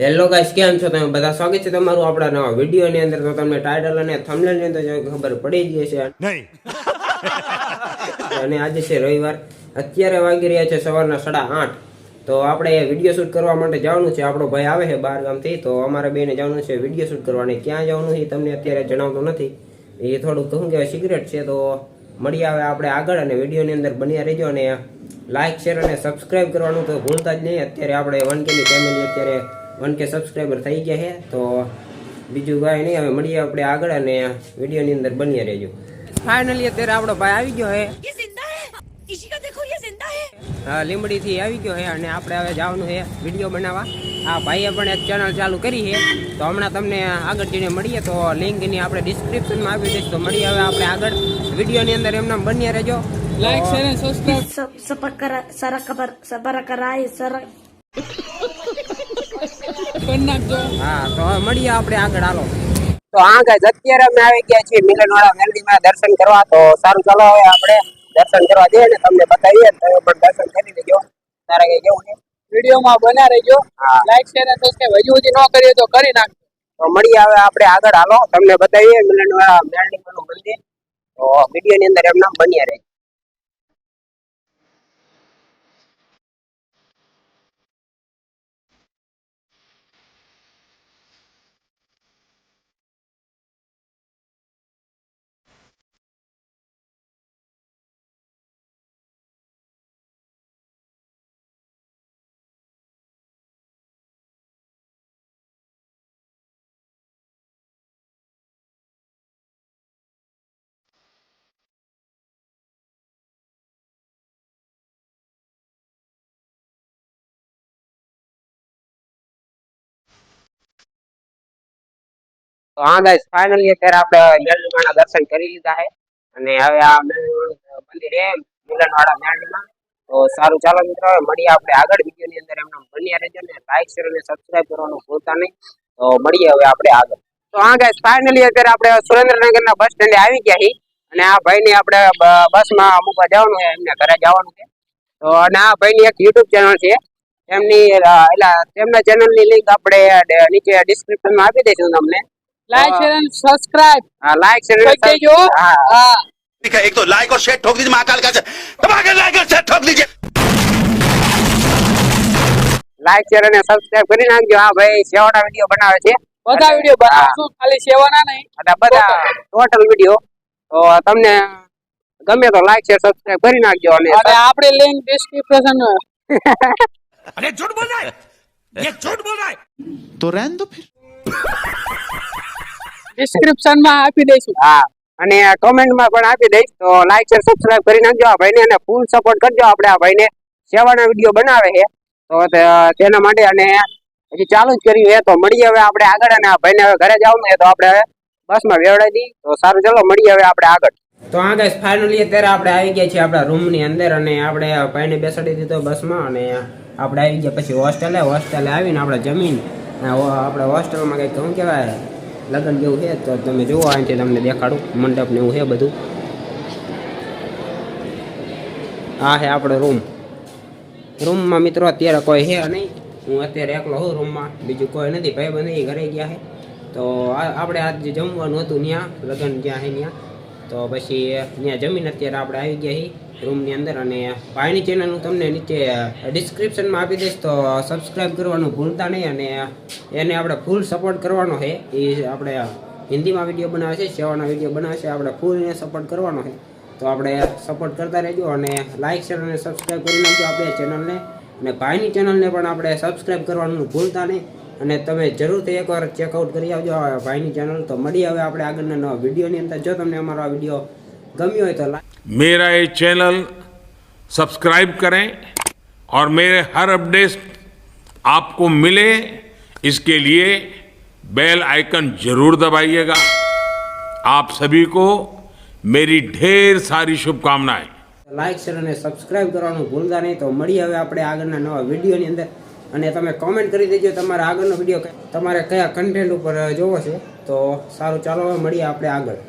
Hello guys કેમ છો તમે? બધા સ્વાગત છે તમારું આપણા નવા વિડીયોની અંદર. તો તમને ટાઇટલ અને thumbnail ની અંદર ખબર પડી ગઈ છે અને આજે છે રવિવાર. અત્યારે વાગી રહ્યા છે સવારના સાડા આઠ. તો આપણે વીડિયો શૂટ કરવા માટે જવાનું છે. આપણો ભાઈ આવે છે બહાર ગામથી. તો અમારે બેને જવાનું છે વીડિયો શૂટ કરવાની. ક્યાં જવાનું છે એ તમને અત્યારે જણાવતો નથી. એ થોડુંક કહું કે સિગરેટ છે. તો મળી આવે આપણે આગળ અને વિડીયોની અંદર બન્યા રહેજો. અને લાઇક શેર અને સબસ્ક્રાઇબ કરવાનું તો ભૂલતા જ નહીં. અત્યારે આપણે વન કેની ફેમિલી અત્યારે વન કે સબસ્ક્રાઈબર થઈ ગયા છે તો બીજું કાંઈ નહીં હવે મળીએ આપણે આગળ અને વિડીયોની અંદર બન્યા રહેજો. ફાઇનલી અત્યારે આપણો ભાઈ આવી ગયો હે હા લીમડીથી આવી ગયો હે અને આપણે હવે જવાનું હે વીડિયો બનાવવા. આ ભાઈએ પણ એક ચેનલ ચાલુ કરી છે તો હમણાં તમને આગળ જઈને મળીએ તો લિંક એની આપણે ડિસ્ક્રિપ્શનમાં આપી દઈશ તો મળીએ હવે આપણે આગળ. વિડીયોની અંદર એમના બન્યા રહેજો. લાઈક શેર ખબર સબર કરાય સર તો મળીએ આપણે આગળ તો હા ગાઈઝ અત્યારે અમે આવી ગયા છીએ મિલનવાળા મેલડીમાં દર્શન કરવા તો સારું ચાલો હવે આપણે દર્શન કરવા જઈએ ને તમને બતાવીએ તમે પણ દર્શન કરી લેજો. તારે કઈ જવું છે? વિડીયોમાં બના રહેજો. લાઈક શેર અને સબસ્ક્રાઇબ હજુ સુધી ન કરીએ તો કરી નાખજો. તો મળીએ હવે આપણે આગળ હાલો. તમને બતાવીએ મિલનવાળા મેલડીમાંનું મંદિર. તો વિડીયોની અંદર એમ નામ બન્યા રહે હા ગાઈસ ફાઇનલી અત્યારે આપણે મેરડીમાના દર્શન કરી લીધા છે. અને હવે આ મંદિર એ મિલનવાળા મેળમાં. તો સારું ચાલો મિત્રો, હવે મળીએ આપણે આગળ વિડીયોની અંદર. એમને બન્યા રહેજો ને લાઈક શેર અને સબસ્ક્રાઇબ કરવાનું ભૂલતા નહીં. તો મળીએ હવે આપણે આગળ. તો હા ગાઈસ ફાઇનલી અત્યારે આપણે સુરેન્દ્રનગરના બસ સ્ટેન્ડે આવી ગયા છીએ. અને આ ભાઈને આપણે બસમાં અમુક જવાનું છે, એમને ઘરે જવાનું છે. તો અને આ ભાઈની એક યુટ્યુબ ચેનલ છે. એમની એટલે તેમના ચેનલની લિંક આપણે નીચે ડિસ્ક્રિપ્શનમાં આપી દઈશું તમને. લાઈક શેર અને સબસ્ક્રાઇબ હા લાઈક શેર કરી દેજો હા હા ठीक है एक तो लाइक और शेयर ठोक दीजिए महाकाल का दबा के लाइक और शेयर ठोक दीजिए લાઈક શેર અને સબસ્ક્રાઇબ કરી નાખજો હા ભાઈ સેવાના વિડીયો બનાવે છે બધા વિડીયો બનાવશું ખાલી સેવાના નહીં અને બધા ટોટલ વિડીયો તો તમને ગમે તો લાઈક શેર સબસ્ક્રાઇબ કરી નાખજો અને અને આપણે લિંક ડિસ્ક્રિપ્શન अरे झूठ बोल रहा है ये झूठ बोल रहा है तो रहने दो फिर ડિસ્ક્રિપ્શનમાં આપી દઈશું. હા અને કોમેન્ટમાં પણ આપી દઈશ. તો લાઈક શેર સબસ્ક્રાઇબ કરી નાખજો આ ભાઈને અને ફૂલ સપોર્ટ કરજો આપણે આ ભાઈને. સેવાના વીડિયો બનાવે છે. તો તેના માટે અને હજી ચાલુ જ કર્યું છે. તો મળીએ હવે આપણે આગળ અને આ ભાઈને હવે ઘરે જવાનું છે. તો આપણે હવે બસમાં વેવડાવી દઈએ. તો સારું ચલો મળીએ હવે આપણે આગળ. તો આ ગાઈસ ફાઇનલી અત્યારે આપણે આવી ગયા છીએ આપણા રૂમની અંદર અને આપણે ભાઈને બેસાડી દીધો બસમાં અને આપણે આવી ગયા. પછી હોસ્ટેલે હોસ્ટેલે આવીને આપણે જમીન આપણે હોસ્ટેલમાં કંઈક શું કહેવાય? લગ્ન જેવું છે, તો તમે જુઓ અહીંથી તમને દેખાડું, મંડપ ને એવું છે બધું. આ છે આપણો રૂમ. રૂમમાં મિત્રો અત્યારે કોઈ છે નહીં. હું અત્યારે એકલો હું રૂમમાં. બીજું કોઈ નથી. ભાઈ બંધ ઘરે ગયા છે. તો આપણે આજે જમવાનું હતું ત્યાં લગ્ન જ્યાં છે ત્યાં તો પછી ત્યાં જમીન અત્યારે આપણે આવી ગયા છીએ. રૂમની અંદર અને ભાઈની ચેનલ હું તમને નીચે ડિસ્ક્રિપ્શનમાં આપી દઈશ, તો સબસ્ક્રાઈબ કરવાનું ભૂલતા નહીં અને એને આપણે ફૂલ સપોર્ટ કરવાનો છે. એ આપણે હિન્દીમાં વીડિયો બનાવે છે, સેવાના વીડિયો બનાવે છે, આપણે ફૂલ એને સપોર્ટ કરવાનો છે. તો આપણે સપોર્ટ કરતા રહેજો અને લાઇક શેર અને સબસ્ક્રાઈબ કરી નાખજો આપણે ચેનલને અને ભાઈની ચેનલને પણ આપણે સબસ્ક્રાઈબ કરવાનું ભૂલતા નહીં. અને તમે જરૂરથી એકવાર ચેકઆઉટ કરી આવજો ભાઈની ચેનલ તો મળી હવે આપણે આગળના નવા વિડીયોની અંદર. જો તમને અમારો આ વીડિયો ગમ્યો હોય તો like मेरा ये चैनल सब्सक्राइब करें और मेरे हर अपडेट आपको मिले इसके लिए बेल आइकन जरूर दबाइएगा आप सभी को मेरी ढेर सारी शुभकामनाएं લાઈક શેર અને સબસ્ક્રાઇબ કરવાનું ભૂલતા નહીં તો મળીએ હવે આપણે આગળના નવા વિડીયોની અંદર અને તમે કોમેન્ટ કરી દેજો તમારા આગળનો વિડીયો તમારે કયા કન્ટેન્ટ ઉપર જોવો છે તો સારું ચાલો હવે મળીએ આપણે આગળ